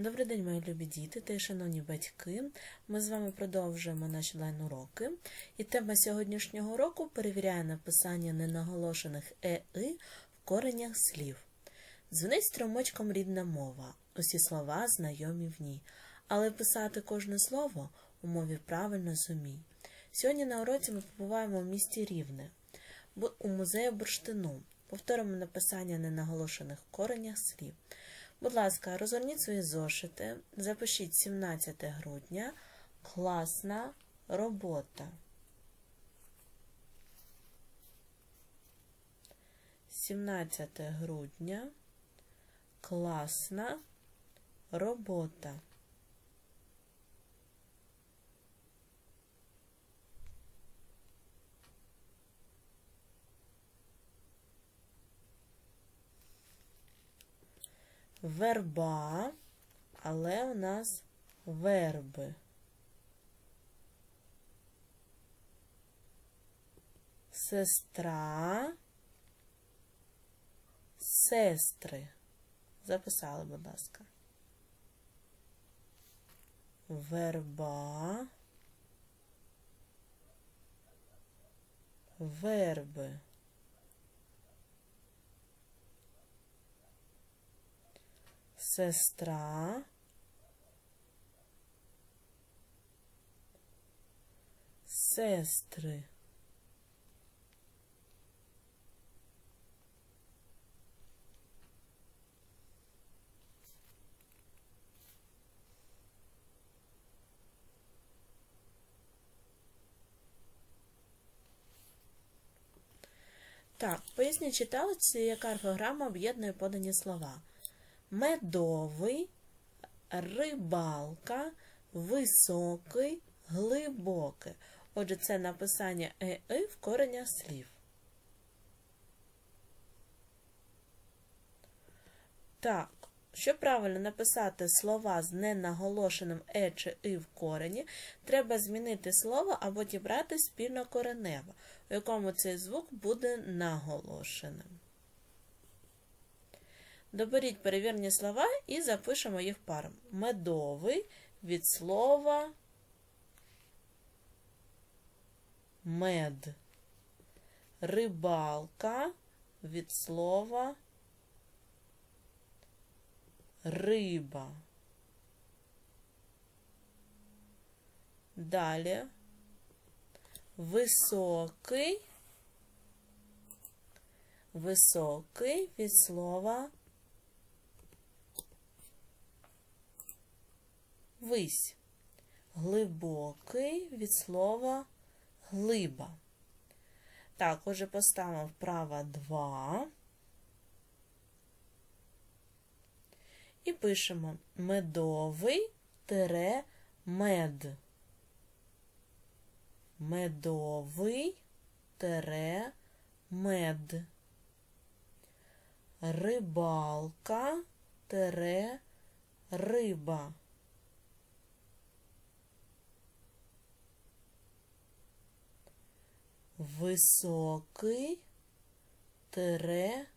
Добрий день, мої любі діти та шановні батьки. Ми з вами продовжуємо наші лайн-уроки. І тема сьогоднішнього уроку перевіряє написання ненаголошених «е-и» в коренях слів. Дзвонить струмочком рідна мова, усі слова знайомі в ній, але писати кожне слово у мові правильно зумій. Сьогодні на уроці ми побуваємо в місті Рівне, у музеї бурштину. Повторимо написання ненаголошених в коренях слів. Будь ласка, розгорніть свої зошити, запишіть 17 грудня. Класна робота. 17 грудня. Класна робота. Верба, але у нас верби. Сестра, сестри. Записали, будь ласка. Верба. Верби. Сестра. Сестри. Так, поясніть читалиці, яка орфограма об'єднує подані слова. Медовий, рибалка, високий, глибокий. Отже, це написання е-и в коренях слів. Так, щоб правильно написати слова з ненаголошеним е чи и в корені, треба змінити слово або дібрати спільно коренево, у якому цей звук буде наголошеним. Доберіть перевірні слова і запишемо їх паром. Медовий від слова мед. Рибалка від слова риба. Далі високий, високий від слова вись. Глибокий від слова глиба. Так, отже, поставимо вправо 2. І пишемо медовий тире мед. Медовий тире мед. Рибалка тире риба. Високий тире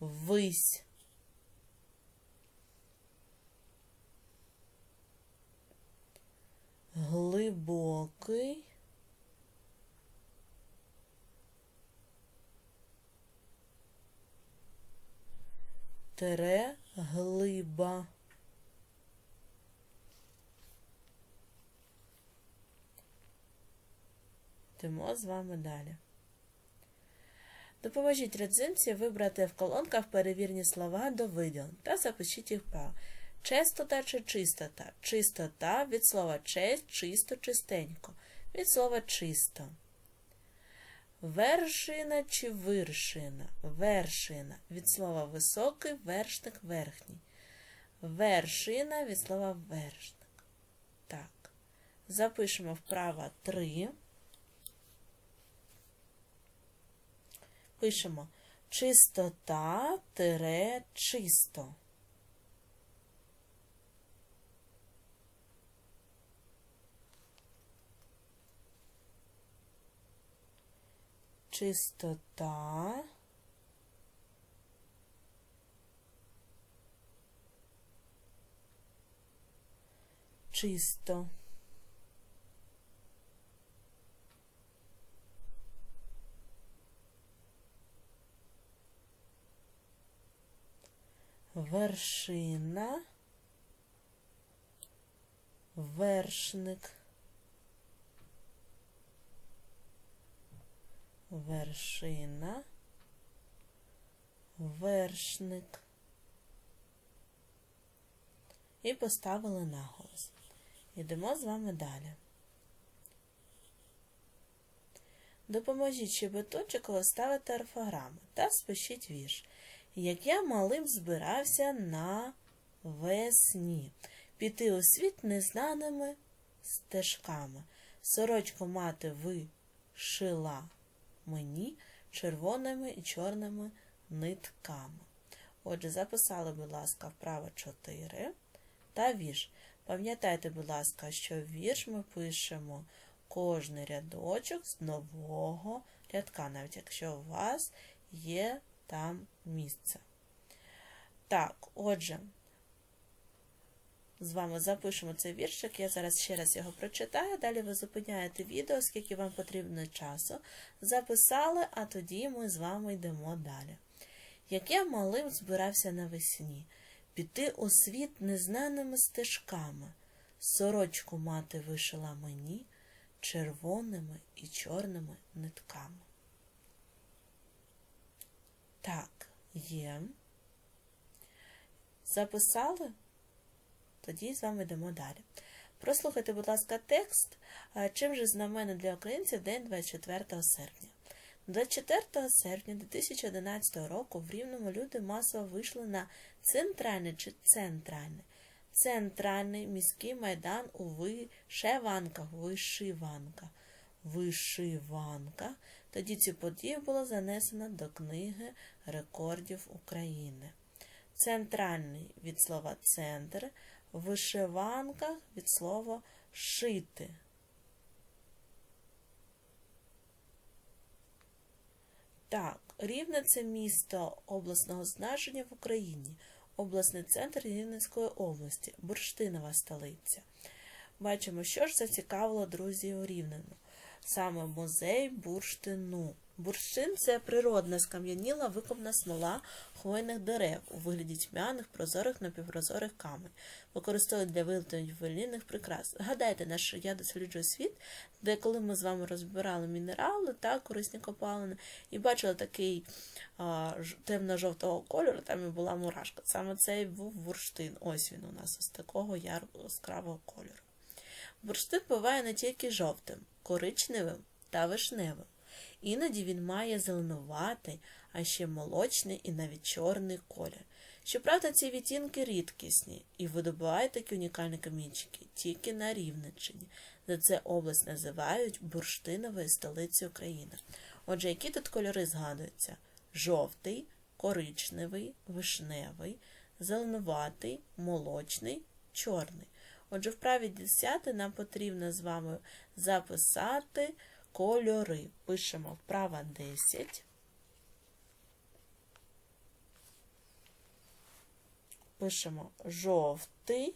вись. Глибокий тире глиба. Йдемо з вами далі. Допоможіть родзинці вибрати в колонках перевірні слова до виділень та запишіть їх право. Чистота чи чистота? Чистота від слова честь, чисто, чистенько. Від слова чисто. Вершина чи виршина? Вершина. Від слова високий, вершник, верхній. Вершина від слова вершник. Так. Запишемо вправо 3. пишемо чистота тире чисто. Чистота. Чисто. Вершина, вершник, вершина, вершник. І поставили наголос. Йдемо з вами далі. Допоможіть щебеточку ставити орфограми та спишіть вірш. Як я малим збирався на весні, піти у світ незнаними стежками. Сорочку мати вишила мені червоними і чорними нитками. Отже, записали, будь ласка, вправо 4 та вірш. Пам'ятайте, будь ласка, що вірш ми пишемо кожний рядочок з нового рядка, навіть якщо у вас є там місце. Так, отже, з вами запишемо цей віршик. Я зараз ще раз його прочитаю. Далі ви зупиняєте відео, скільки вам потрібно часу. Записали, а тоді ми з вами йдемо далі. Як я малим збирався навесні, піти у світ незнаними стежками, сорочку мати вишила мені червоними і чорними нитками. Так, є. Записали? Тоді з вами йдемо далі. Прослухайте, будь ласка, текст. Чим же знамене для українців день 24 серпня? 24 серпня 2011 року в Рівному люди масово вийшли на центральний чи центральний центральний міський майдан у вишиванках. Вишиванка. Тоді цю подію було занесено до книги рекордів України. Центральний від слова центр, вишиванка від слова шити. Так, Рівне це місто обласного значення в Україні, обласний центр Рівненської області, бурштинова столиця. Бачимо, що ж зацікавило друзів Рівнену. Саме музей бурштину. Бурштин це природна скам'яніла викопна смола хвойних дерев у вигляді тьмяних, прозорих напівпрозорих камень. Використовують для виготовлення ювелірних прикрас. Гадайте, наш я досліджую світ, де коли ми з вами розбирали мінерали та корисні копалини, і бачили такий темно-жовтого кольору, там і була мурашка. Саме цей був бурштин. Ось він у нас ось такого яскравого кольору. Бурштин буває не тільки жовтим, коричневим та вишневим. Іноді він має зеленуватий, а ще молочний і навіть чорний колір. Щоправда, ці відтінки рідкісні і видобувають такі унікальні камінчики тільки на Рівненщині. За це область називають бурштиновою столицею України. Отже, які тут кольори згадуються? Жовтий, коричневий, вишневий, зеленуватий, молочний, чорний. Отже, в праві 10 нам потрібно з вами записати кольори. Пишемо вправа 10. Пишемо жовтий,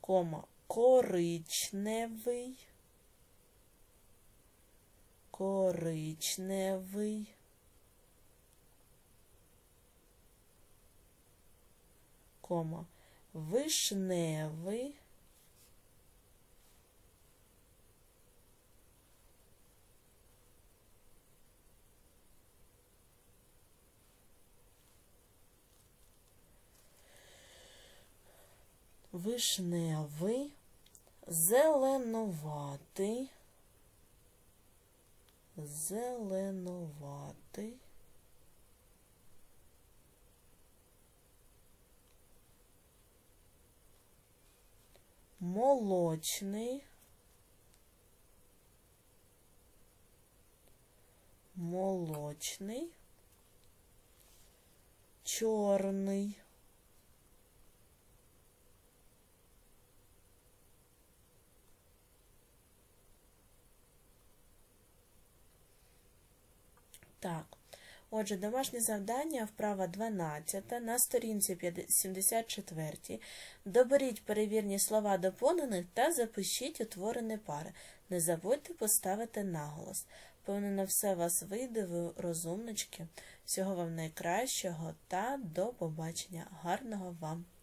кома коричневий, коричневий, кома вишневий, вишневий, зеленуватий, зеленуватий, молочний, молочний, чорний. Так, Отже, домашнє завдання, вправа 12 на сторінці 50 74. Доберіть перевірні слова доповнених та запишіть утворені пари. Не забудьте поставити наголос. Певно, все вас вийде, ви розумнички. Всього вам найкращого та до побачення. Гарного вам!